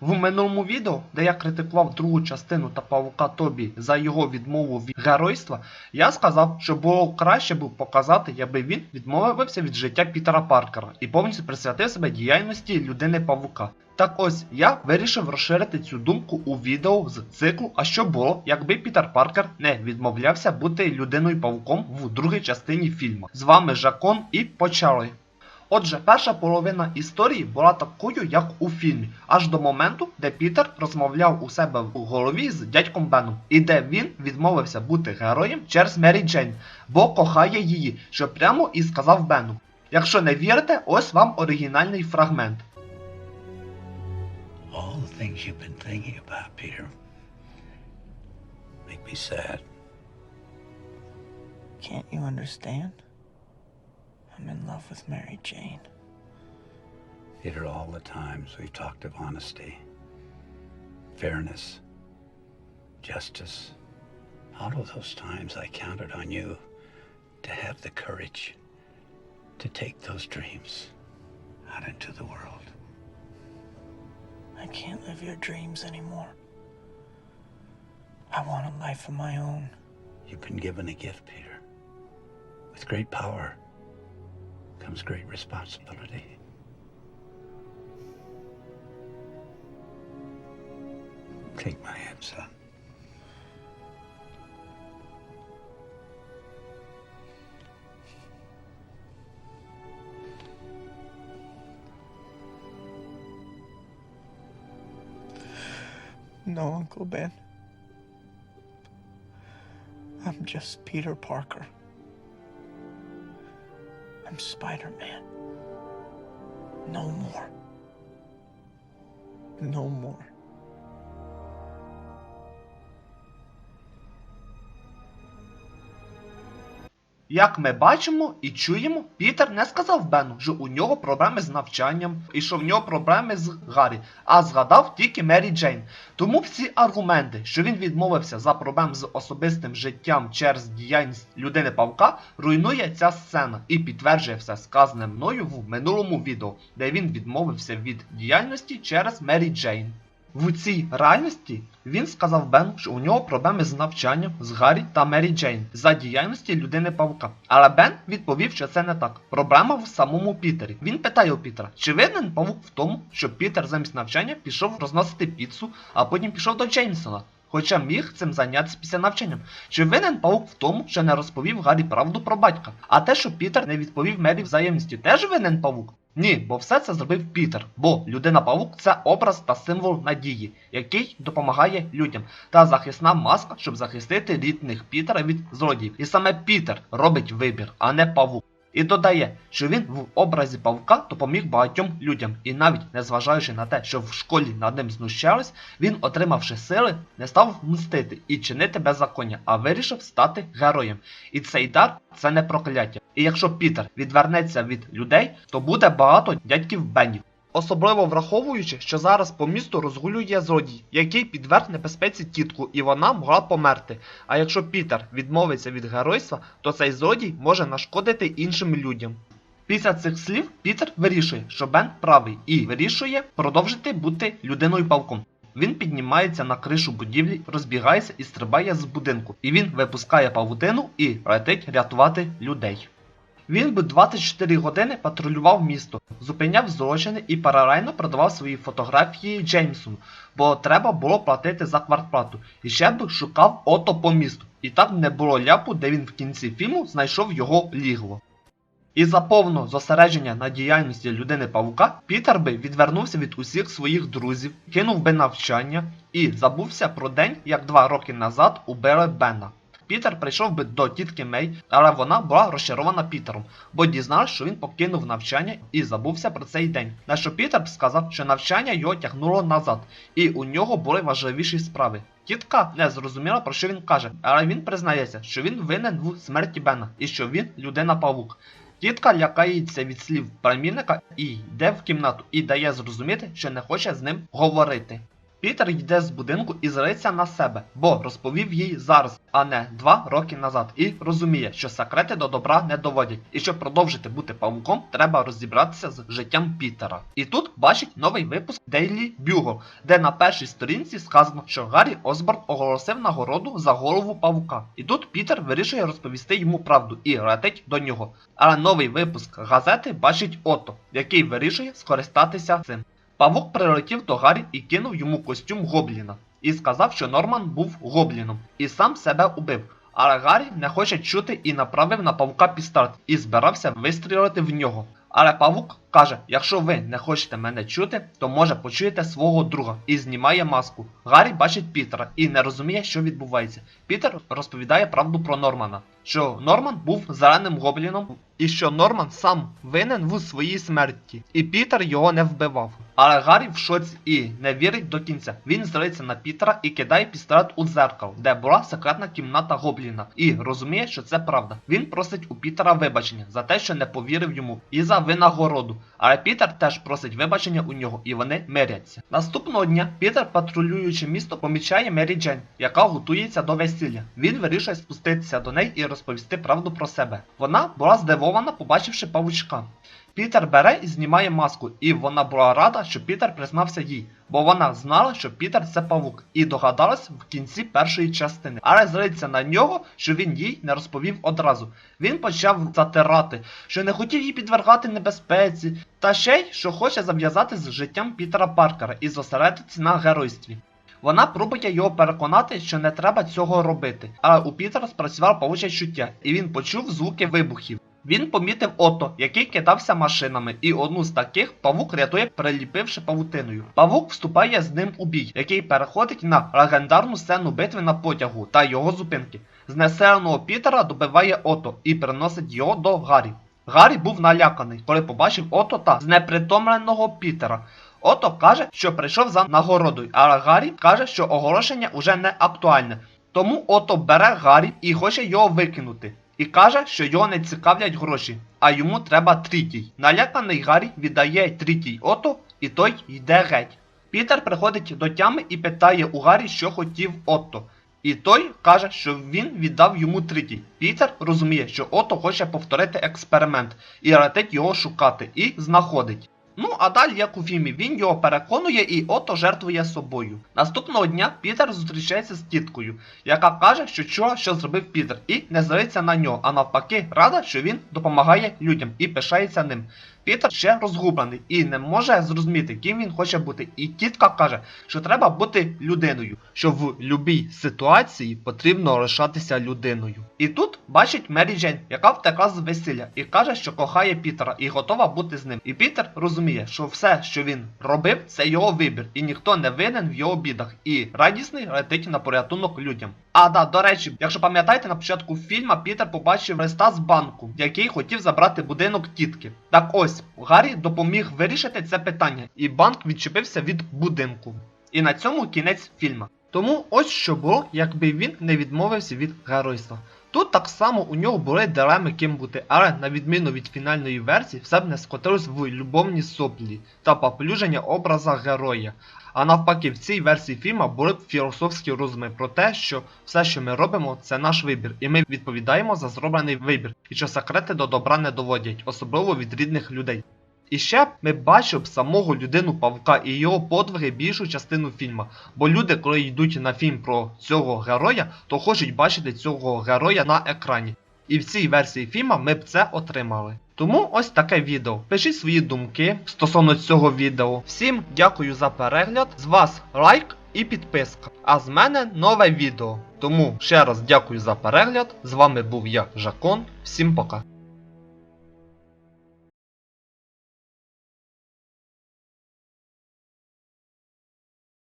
В минулому відео, де я критикував другу частину та павука Тобі за його відмову від геройства, я сказав, що було краще б показати, якби він відмовився від життя Пітера Паркера і повністю присвятив себе діяльності людини павука. Так ось я вирішив розширити цю думку у відео з циклу, а що було, якби Пітер Паркер не відмовлявся бути людиною павуком в другій частині фільму. З вами Жакон і почали. Отже, перша половина історії була такою, як у фільмі, аж до моменту, де Пітер розмовляв у себе в голові з дядьком Беном, і де він відмовився бути героєм через Мері Джейн, бо кохає її, що прямо і сказав Бену. Якщо не вірите, ось вам оригінальний фрагмент. All the things you've been thinking about, Peter, make me sad. Can't you understand? I'm in love with Mary Jane. Peter, all the times we've talked of honesty, fairness, justice, all of those times I counted on you to have the courage to take those dreams out into the world. I can't live your dreams anymore. I want a life of my own. You've been given a gift, Peter. With great power comes great responsibility. Take my hand, son. No, Uncle Ben. I'm just Peter Parker. I'm Spider Man. No more. No more. Як ми бачимо і чуємо, Пітер не сказав Бену, що у нього проблеми з навчанням і що в нього проблеми з Гаррі, а згадав тільки Мері Джейн. Тому всі аргументи, що він відмовився за проблем з особистим життям через діяльність людини Павка, руйнує ця сцена і підтверджує все сказане мною в минулому відео, де він відмовився від діяльності через Мері Джейн. В цій реальності він сказав Бену, що у нього проблеми з навчанням з Гаррі та Мері Джейн за діяльності людини Павука. Але Бен відповів, що це не так. Проблема в самому Пітері. Він питає у Пітера, чи винен павук в тому, що Пітер замість навчання пішов розносити піцу, а потім пішов до Джеймсона. Хоча міг цим зайнятися після навчання. Чи винен паук в тому, що не розповів Гаррі правду про батька? А те, що Пітер не відповів Мері взаємністю, теж винен павук? Ні, бо все це зробив Пітер. Бо людина павук це образ та символ надії, який допомагає людям, та захисна маска, щоб захистити рідних Пітера від злодіїв. І саме Пітер робить вибір, а не павук. І додає, що він в образі павка допоміг багатьом людям, і навіть незважаючи на те, що в школі над ним знущались, він, отримавши сили, не став мстити і чинити беззаконня, а вирішив стати героєм. І цей дар це не прокляття. І якщо Пітер відвернеться від людей, то буде багато дядьків Бенів. Особливо враховуючи, що зараз по місту розгулює злодій, який підверг небезпеці тітку, і вона могла померти. А якщо Пітер відмовиться від геройства, то цей злодій може нашкодити іншим людям. Після цих слів Пітер вирішує, що Бен правий, і вирішує продовжити бути людиною павком. Він піднімається на кришу будівлі, розбігається і стрибає з будинку. І він випускає павутину і летить рятувати людей. Він би 24 години патрулював місто, зупиняв злочини і паралельно продавав свої фотографії Джеймсону, бо треба було платити за квартплату. І ще б шукав ото по місту. І так не було ляпу, де він в кінці фільму знайшов його лігво. І за повно зосередження на діяльності людини Павука, Пітер би відвернувся від усіх своїх друзів, кинув би навчання і забувся про день, як два роки назад убили Бена. Пітер прийшов би до тітки Мей, але вона була розчарована Пітером, бо дізналась, що він покинув навчання і забувся про цей день. На що Пітер б сказав, що навчання його тягнуло назад, і у нього були важливіші справи. Тітка не зрозуміла, про що він каже, але він признається, що він винен в смерті Бена і що він людина павук. Тітка лякається від слів племінника і йде в кімнату і дає зрозуміти, що не хоче з ним говорити. Пітер йде з будинку і злиться на себе, бо розповів їй зараз, а не два роки назад, і розуміє, що секрети до добра не доводять, і щоб продовжити бути павуком, треба розібратися з життям Пітера. І тут бачить новий випуск Daily Bugle, де на першій сторінці сказано, що Гаррі Осборн оголосив нагороду за голову павука. І тут Пітер вирішує розповісти йому правду і летить до нього. Але новий випуск газети бачить Ото, який вирішує скористатися цим. Павук прилетів до Гаррі і кинув йому костюм гобліна. І сказав, що Норман був гобліном і сам себе убив. Але Гаррі не хоче чути і направив на павука пістолет і збирався вистрілити в нього. Але павук каже: якщо ви не хочете мене чути, то може почуєте свого друга і знімає маску. Гаррі бачить Пітера і не розуміє, що відбувається. Пітер розповідає правду про Нормана, що Норман був зеленим гобліном, і що Норман сам винен в своїй смерті, і Пітер його не вбивав. Але Гаррі в шоці і не вірить до кінця. Він злиться на Пітера і кидає пістолет у дзеркало, де була секретна кімната Гобліна, і розуміє, що це правда. Він просить у Пітера вибачення за те, що не повірив йому, і за винагороду. Але Пітер теж просить вибачення у нього, і вони миряться. Наступного дня Пітер, патрулюючи місто, помічає Мері Джейн, яка готується до весілля. Він вирішує спуститися до неї і розповісти правду про себе. Вона була здивована, побачивши павучка. Пітер бере і знімає маску, і вона була рада, що Пітер признався їй, бо вона знала, що Пітер це павук, і догадалась в кінці першої частини, але злиться на нього, що він їй не розповів одразу. Він почав затирати, що не хотів її підвергати небезпеці, та ще й що хоче зав'язати з життям Пітера Паркера і зосередитися на геройстві. Вона пробує його переконати, що не треба цього робити. Але у Пітера спрацював павуче чуття, і він почув звуки вибухів. Він помітив Ото, який кидався машинами, і одну з таких павук рятує, приліпивши павутиною. Павук вступає з ним у бій, який переходить на легендарну сцену битви на потягу та його зупинки. Знеселеного Пітера добиває Ото і приносить його до Гаррі. Гаррі був наляканий, коли побачив Ото та знепритомленого Пітера. Ото каже, що прийшов за нагородою, але Гаррі каже, що оголошення уже не актуальне. Тому Ото бере Гаррі і хоче його викинути. І каже, що його не цікавлять гроші, а йому треба трітій. Наляканий Гаррі віддає трітій Ото, і той йде геть. Пітер приходить до тями і питає у Гаррі, що хотів Отто. І той каже, що він віддав йому третій. Пітер розуміє, що Ото хоче повторити експеримент і летить його шукати і знаходить. Ну а далі, як у фільмі, він його переконує і Ото жертвує собою. Наступного дня Пітер зустрічається з тіткою, яка каже, що чого, що зробив Пітер, і не злиться на нього, а навпаки, рада, що він допомагає людям і пишається ним. Пітер ще розгублений і не може зрозуміти, ким він хоче бути. І тітка каже, що треба бути людиною, що в будь-якій ситуації потрібно лишатися людиною. І тут бачить Мері Джейн, яка втекла з весілля, і каже, що кохає Пітера і готова бути з ним. І Пітер розуміє, що все, що він робив, це його вибір, і ніхто не винен в його бідах. І радісний летить на порятунок людям. А да, до речі, якщо пам'ятаєте, на початку фільму Пітер побачив листа з банку, який хотів забрати будинок тітки. Так ось, Гаррі допоміг вирішити це питання, і банк відчепився від будинку. І на цьому кінець фільму. Тому ось що було, якби він не відмовився від геройства. Тут так само у нього були дилеми ким бути, але на відміну від фінальної версії, все б не скотилось в любовні соплі та поплюження образа героя. А навпаки, в цій версії фільму були б філософські розуми про те, що все, що ми робимо, це наш вибір, і ми відповідаємо за зроблений вибір, і що секрети до добра не доводять, особливо від рідних людей. І ще ми бачив самого людину Павка і його подвиги більшу частину фільму. Бо люди, коли йдуть на фільм про цього героя, то хочуть бачити цього героя на екрані. І в цій версії фільму ми б це отримали. Тому ось таке відео. Пишіть свої думки стосовно цього відео. Всім дякую за перегляд. З вас лайк і підписка. А з мене нове відео. Тому ще раз дякую за перегляд. З вами був я, Жакон. Всім пока.